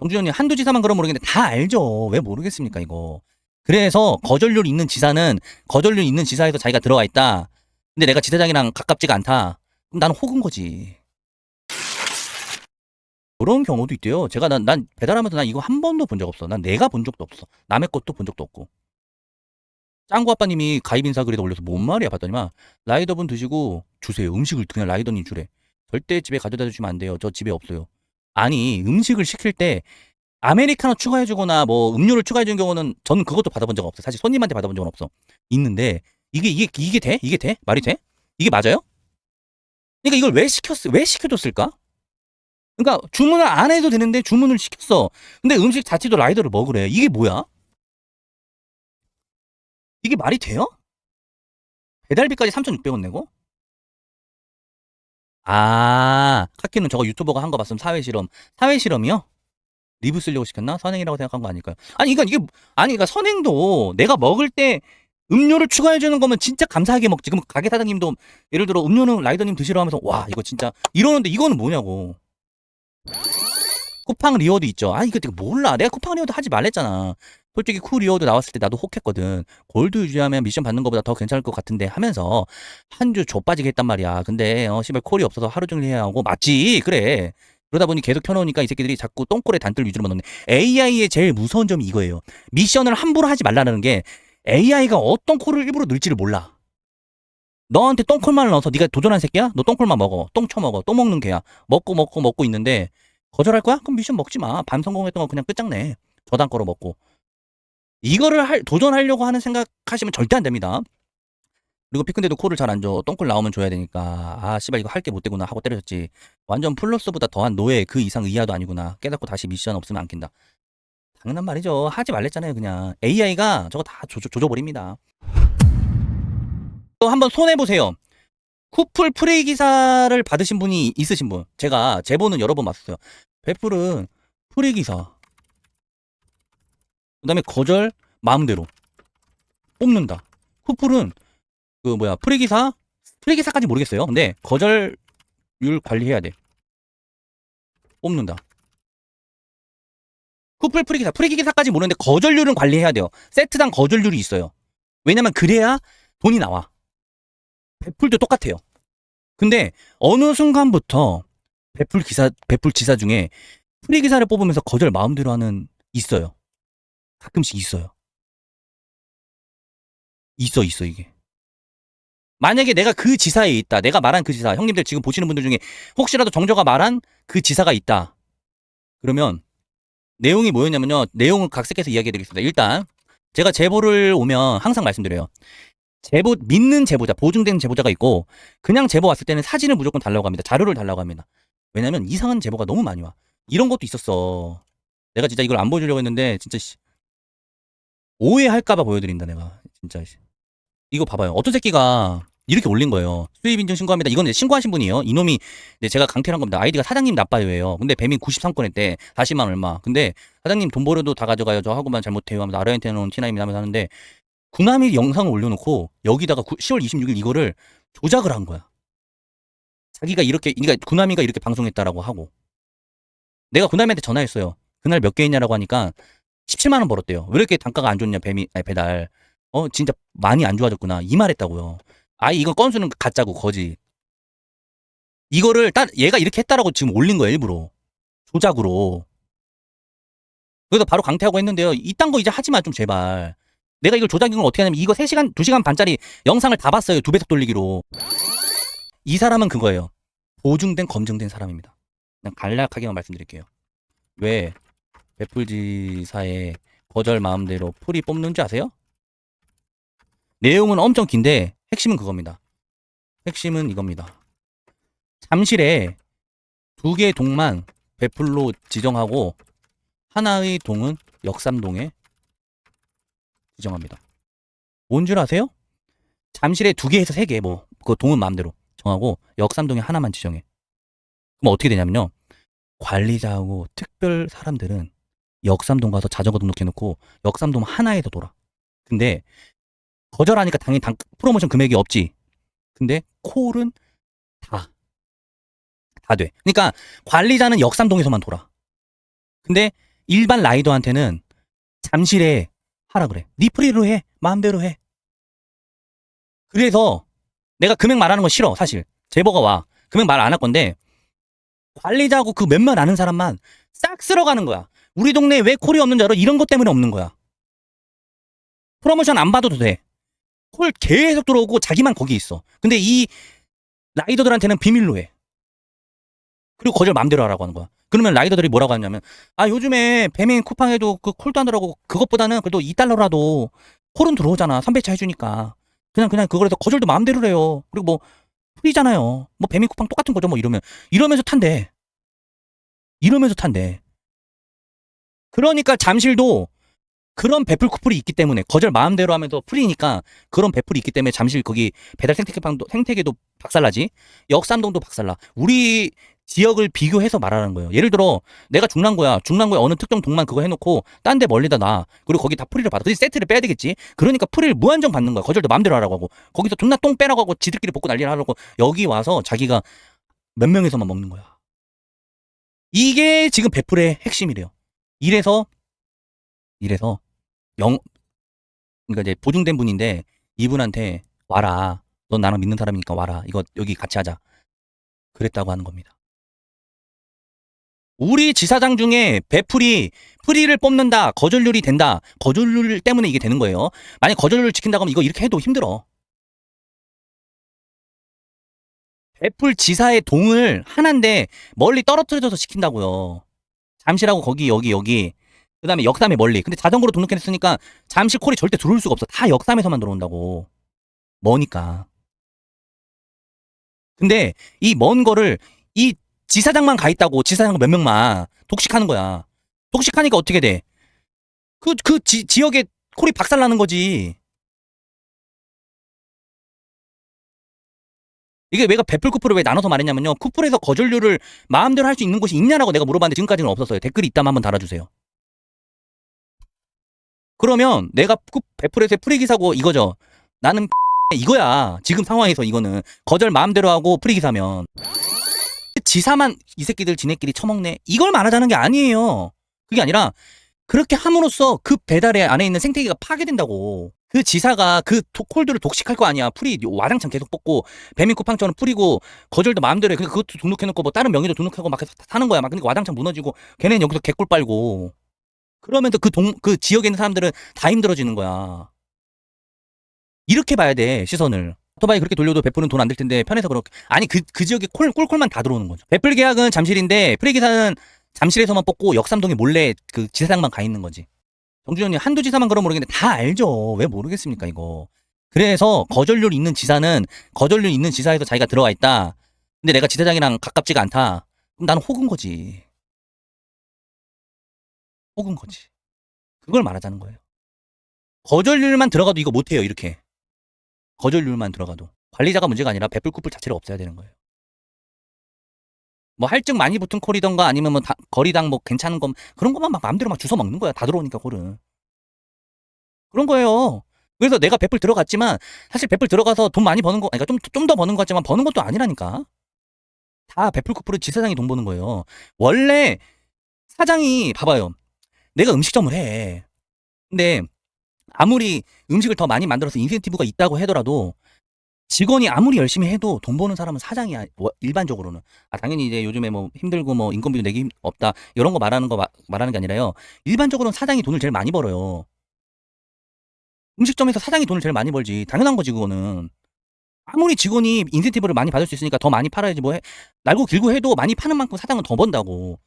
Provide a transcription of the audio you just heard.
정준현님 한두 지사만 그럼 모르겠는데 다 알죠. 왜 모르겠습니까 이거. 그래서 거절률 있는 지사는 거절률 있는 지사에서 자기가 들어가 있다. 근데 내가 지사장이랑 가깝지가 않다. 그럼 나는 혹은 거지. 그런 경우도 있대요. 제가 난, 난 배달하면서 난 이거 한 번도 본 적 없어. 난 내가 본 적도 없어. 남의 것도 본 적도 없고. 짱구 아빠님이 가입 인사 글에다 올려서 뭔 말이야 봤더니만 라이더분 드시고 주세요. 음식을 그냥 라이더님 주래. 절대 집에 가져다 주시면 안 돼요. 저 집에 없어요. 아니 음식을 시킬 때 아메리카노 추가해 주거나 뭐 음료를 추가해주는 경우는 저는 그것도 받아본 적 없어. 사실 손님한테 받아본 적은 없어. 있는데 이게 이게 이게 돼? 이게 돼? 말이 돼? 이게 맞아요? 그러니까 이걸 왜 시켰어? 왜 시켜줬을까? 그러니까 주문을 안 해도 되는데 주문을 시켰어. 근데 음식 자체도 라이더를 먹으래. 이게 뭐야? 이게 말이 돼요? 배달비까지 3,600원 내고? 아, 카키는 저거 유튜버가 한 거 봤으면 사회 실험. 사회 실험이요? 리뷰 쓰려고 시켰나? 선행이라고 생각한 거 아닐까요? 아니, 이건 이게, 아니, 그러니까 선행도 내가 먹을 때 음료를 추가해주는 거면 진짜 감사하게 먹지. 그럼 가게 사장님도 예를 들어 음료는 라이더님 드시러 하면서 와, 이거 진짜 이러는데 이거는 뭐냐고. 쿠팡 리워드 있죠. 아, 이거 내가 몰라. 내가 쿠팡 리워드 하지 말랬잖아. 솔직히 쿠 리워드 나왔을 때 나도 혹했거든. 골드 유지하면 미션 받는 것보다 더 괜찮을 것 같은데 하면서 한 주 좆빠지게 했단 말이야. 근데 어 씨발 콜이 없어서 하루 종일 해야 하고 맞지? 그래. 그러다 보니 계속 켜놓으니까 이 새끼들이 자꾸 똥꼬에 단들 위주로 넣네. AI의 제일 무서운 점이 이거예요. 미션을 함부로 하지 말라는 게 AI가 어떤 콜을 일부러 넣을지를 몰라. 너한테 똥콜만 넣어서 네가 도전한 새끼야? 너 똥콜만 먹어. 똥 쳐먹어. 또 먹는 개야. 먹고 먹고 먹고 있는데 거절할 거야? 그럼 미션 먹지 마. 반 성공했던 거 그냥 끝장내. 저당 거로 먹고. 이거를 할, 도전하려고 하는 생각하시면 절대 안 됩니다. 그리고 피크인데도 콜을 잘안 줘. 똥콜 나오면 줘야 되니까. 아, 씨발, 이거 할 게 못 되구나 하고 때려졌지. 완전 플러스보다 더한 노예 그 이상 이하도 아니구나. 깨닫고 다시 미션 없으면 안 낀다. 당연한 말이죠. 하지 말랬잖아요, 그냥. AI가 저거 다 조져, 조져버립니다. 또 한번 손해보세요. 쿠플 프레이 기사를 받으신 분이 있으신 분. 제가 제보는 여러 번 받았어요. 베풀은 프레이 기사. 그 다음에 거절 마음대로 뽑는다. 쿠플은 그 뭐야 프레이 기사 프레이 기사까지 모르겠어요. 근데 거절률 관리해야 돼. 뽑는다. 쿠플 프레이 기사 프레이 기사까지 모르는데 거절률은 관리해야 돼요. 세트당 거절률이 있어요. 왜냐면 그래야 돈이 나와. 베풀도 똑같아요. 근데 어느 순간부터 베풀 기사 베풀 지사 중에 프리 기사를 뽑으면서 거절 마음대로 하는 있어요. 가끔씩 있어요. 있어 있어 이게. 만약에 내가 그 지사에 있다. 내가 말한 그 지사. 형님들 지금 보시는 분들 중에 혹시라도 정저가 말한 그 지사가 있다. 그러면 내용이 뭐였냐면요. 내용을 각색해서 이야기해 드리겠습니다. 일단 제가 제보를 오면 항상 말씀드려요. 제보 믿는 제보자, 보증된 제보자가 있고 그냥 제보 왔을 때는 사진을 무조건 달라고 합니다. 자료를 달라고 합니다. 왜냐면 이상한 제보가 너무 많이 와. 이런 것도 있었어. 내가 진짜 이걸 안 보여주려고 했는데 진짜 씨. 오해할까봐 보여드린다 내가 진짜. 씨. 이거 봐봐요. 어떤 새끼가 이렇게 올린 거예요. 수입 인증 신고합니다. 이건 신고하신 분이에요. 이놈이 네, 제가 강퇴한 겁니다. 아이디가 사장님 나빠요예요. 근데 배민 93건 했대. 40만 얼마. 근데 사장님 돈 벌어도 다 가져가요. 저 하고만 잘못해요. 하면서 아르헨티나는 티나임이 나면서 하는데 구남이 영상을 올려놓고 여기다가 10월 26일 이거를 조작을 한 거야. 자기가 이렇게, 그러니까 구남이가 이렇게 방송했다라고 하고. 내가 구남이한테 전화했어요. 그날 몇개 했냐라고 하니까 17만 원 벌었대요. 왜 이렇게 단가가 안 좋냐 배미, 아니, 배달. 어 진짜 많이 안 좋아졌구나 이 말했다고요. 아이 이건 건수는 가짜고 거지. 이거를 딱 얘가 이렇게 했다라고 지금 올린 거야 일부러 조작으로. 그래서 바로 강퇴하고 했는데요. 이딴 거 이제 하지 마 좀 제발. 내가 이걸 조작인 걸 어떻게 하냐면 이거 3시간, 2시간 반짜리 영상을 다 봤어요. 두 배속 돌리기로. 이 사람은 그거예요. 보증된, 검증된 사람입니다. 그냥 간략하게만 말씀드릴게요. 왜 배풀지사의 거절 마음대로 풀이 뽑는지 아세요? 내용은 엄청 긴데 핵심은 그겁니다. 핵심은 이겁니다. 잠실에 두 개의 동만 배풀로 지정하고 하나의 동은 역삼동에 지정합니다. 뭔 줄 아세요? 잠실에 두 개에서 세 개, 뭐, 그 동은 마음대로 정하고, 역삼동에 하나만 지정해. 그럼 어떻게 되냐면요. 관리자하고 특별 사람들은 역삼동 가서 자전거 등록해놓고, 역삼동 하나에서 돌아. 근데, 거절하니까 당연히 당, 프로모션 금액이 없지. 근데, 콜은 다. 다 돼. 그러니까, 관리자는 역삼동에서만 돌아. 근데 일반 라이더한테는 잠실에 하라 그래. 니 프리로 해. 마음대로 해. 그래서 내가 금액 말하는 건 싫어, 사실. 제보가 와. 금액 말 안 할 건데 관리자하고 그 몇몇 아는 사람만 싹 쓸어가는 거야. 우리 동네에 왜 콜이 없는 줄 알아? 이런 것 때문에 없는 거야. 프로모션 안 받아도 돼. 콜 계속 들어오고 자기만 거기 있어. 근데 이 라이더들한테는 비밀로 해. 그리고 거절 마음대로 하라고 하는 거야. 그러면 라이더들이 뭐라고 하냐면 아 요즘에 배민 쿠팡에도 그 콜도 하더라고 그것보다는 그래도 2달러라도 콜은 들어오잖아 3배차 해주니까 그냥 그냥 그거라도 거절도 마음대로 해요 그리고 뭐 프리잖아요 뭐 배민 쿠팡 똑같은 거죠 뭐 이러면 이러면서 탄대 이러면서 탄대 그러니까 잠실도 그런 배풀 쿠플이 있기 때문에 거절 마음대로 하면서 프리니까 그런 배풀이 있기 때문에 잠실 거기 배달 생태계방도 생태계도 박살나지 역삼동도 박살나 우리 지역을 비교해서 말하는 거예요. 예를 들어 내가 중랑구야. 중랑구에 어느 특정 동만 그거 해놓고 딴 데 멀리다 놔. 그리고 거기 다 프리를 받아. 그래서 세트를 빼야 되겠지. 그러니까 프리를 무한정 받는 거야. 거절도 마음대로 하라고 하고 거기서 존나 똥 빼라고 하고 지들끼리 먹고 난리를 하라고 여기 와서 자기가 몇 명에서만 먹는 거야. 이게 지금 배풀의 핵심이래요. 이래서 이래서 영 그러니까 이제 보증된 분인데 이분한테 와라. 넌 나랑 믿는 사람이니까 와라. 이거 여기 같이 하자. 그랬다고 하는 겁니다. 우리 지사장 중에 배풀이 프리를 뽑는다 거절률이 된다 거절률 때문에 이게 되는 거예요 만약 거절률 지킨다고 하면 이거 이렇게 해도 힘들어 배풀 지사의 동을 하나인데 멀리 떨어뜨려서 시킨다고요 잠실하고 거기 여기 여기. 그 다음에 역삼에 멀리. 근데 자전거로 등록했으니까 잠실 콜이 절대 들어올 수가 없어. 다 역삼에서만 들어온다고. 머니까. 근데 이 먼 거를 이 지사장만 가 있다고. 지사장 몇 명만. 독식하는 거야. 독식하니까 어떻게 돼? 그 그 지역에 콜이 박살나는 거지. 이게 내가 배풀 쿠플을 왜 나눠서 말했냐면요. 쿠플에서 거절률을 마음대로 할 수 있는 곳이 있냐라고 내가 물어봤는데 지금까지는 없었어요. 댓글이 있다면 한번 달아주세요. 그러면 내가 쿠- 배풀에서의 프리 기 사고 이거죠. 나는 이거야. 지금 상황에서 이거는 거절 마음대로 하고 프리 기 사면 지사만 이 새끼들 지네끼리 처먹네. 이걸 말하자는 게 아니에요. 그게 아니라 그렇게 함으로써 그 배달의 안에 있는 생태계가 파괴된다고. 그 지사가 그 도- 콜들을 독식할 거 아니야. 풀이 와장창 계속 뽑고 배민 쿠팡처럼 뿌리고 거절도 마음대로 해. 그것도 등록해놓고 뭐 다른 명의도 등록하고 막 해서 다 사는 거야. 막 그러니까 와장창 무너지고 걔네는 여기서 개꿀 빨고 그러면서 그 동 그 지역에 있는 사람들은 다 힘들어지는 거야. 이렇게 봐야 돼 시선을. 오토바이 그렇게 돌려도 베풀은 돈안들 텐데 편해서 그렇게 아니 그 그 지역에 콜 꿀콜만 다 들어오는 거죠. 베풀 계약은 잠실인데 프리 기사는 잠실에서만 뽑고 역삼동에 몰래 그 지사장만 가 있는 거지. 정주현님 한두 지사만 그럼 모르겠는데 다 알죠. 왜 모르겠습니까 이거. 그래서 거절률 있는 지사는 거절률 있는 지사에서 자기가 들어와 있다. 근데 내가 지사장이랑 가깝지가 않다. 그럼 나는 혹은 거지. 혹은 거지. 그걸 말하자는 거예요. 거절률만 들어가도 이거 못해요 이렇게. 거절률만 들어가도 관리자가 문제가 아니라 배불 쿠플 자체를 없애야 되는 거예요. 뭐 할증 많이 붙은 콜이던가 아니면 뭐 다- 거리당 뭐 괜찮은 거 그런 것만 막 마음대로 막 주워 먹는 거야. 다 들어오니까 콜은. 그런 거예요. 그래서 내가 배불 들어갔지만 사실 배불 들어가서 돈 많이 버는 거 그러니까 좀 좀 더 버는 것 같지만 버는 것도 아니라니까. 다 배불 쿠플은 지사장이 돈 버는 거예요. 원래 사장이 봐봐요. 내가 음식점을 해. 근데 아무리 음식을 더 많이 만들어서 인센티브가 있다고 하더라도 직원이 아무리 열심히 해도 돈 버는 사람은 사장이야. 워- 일반적으로는. 아, 당연히 이제 요즘에 뭐 힘들고 뭐 인건비도 내기 힘- 없다. 이런 거 말하는 거 마- 말하는 게 아니라요. 일반적으로는 사장이 돈을 제일 많이 벌어요. 음식점에서 사장이 돈을 제일 많이 벌지. 당연한 거지, 그거는. 아무리 직원이 인센티브를 많이 받을 수 있으니까 더 많이 팔아야지 뭐 해. 날고 길고 해도 많이 파는 만큼 사장은 더 번다고.